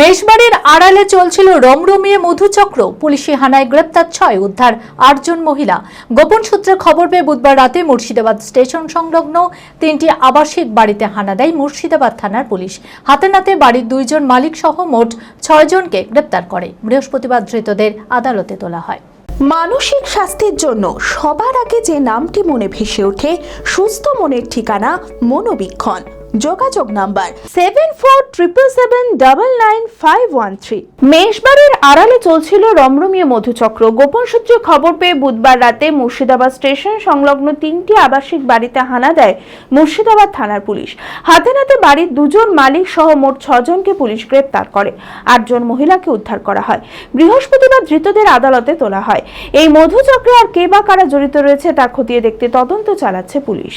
মেষবাড়ির আড়ালে চলছিল রমরমিয়ে মধুচক্র। পুলিশি হানায় গ্রেপ্তার ছয় উদ্ধার আটজন মহিলা। গোপন সূত্রে খবর পেয়ে বুধবার রাতে মুর্শিদাবাদ স্টেশন সংলগ্ন তিনটি আবাসিক বাড়িতে হানা দেয় মুর্শিদাবাদ থানার পুলিশ। হাতে নাতে বাড়ির দুইজন মালিক সহ মোট ছয়জনকে গ্রেপ্তার করে। বৃহস্পতিবার ধৃতদের আদালতে তোলা হয়। মানসিক স্বাস্থ্যের জন্য সবার আগে যে নামটি মনে ভেসে ওঠে, সুস্থ মনের ঠিকানা মনোবীক্ষণ। যোগাযোগ number seven four triple seven double nine five one three মেষবাড়ির আড়ালে চলছিল রমরমীয় মধুচক্র। গোপন সূত্রে খবর পেয়ে বুধবার রাতে মুর্শিদাবাদ স্টেশন সংলগ্ন তিনটি আবাসিক বাড়িতে হানা দেয় মুর্শিদাবাদ থানার পুলিশ। হাতে নাতে বাড়ির দুজন মালিক সহ মোট ছজনকে পুলিশ গ্রেপ্তার করে। আটজন মহিলাকে উদ্ধার করা হয়। বৃহস্পতিবার ধৃতদের আদালতে তোলা হয়। এই মধুচক্রে আর কে বা কারা জড়িত রয়েছে তা খতিয়ে দেখতে তদন্ত চালাচ্ছে পুলিশ।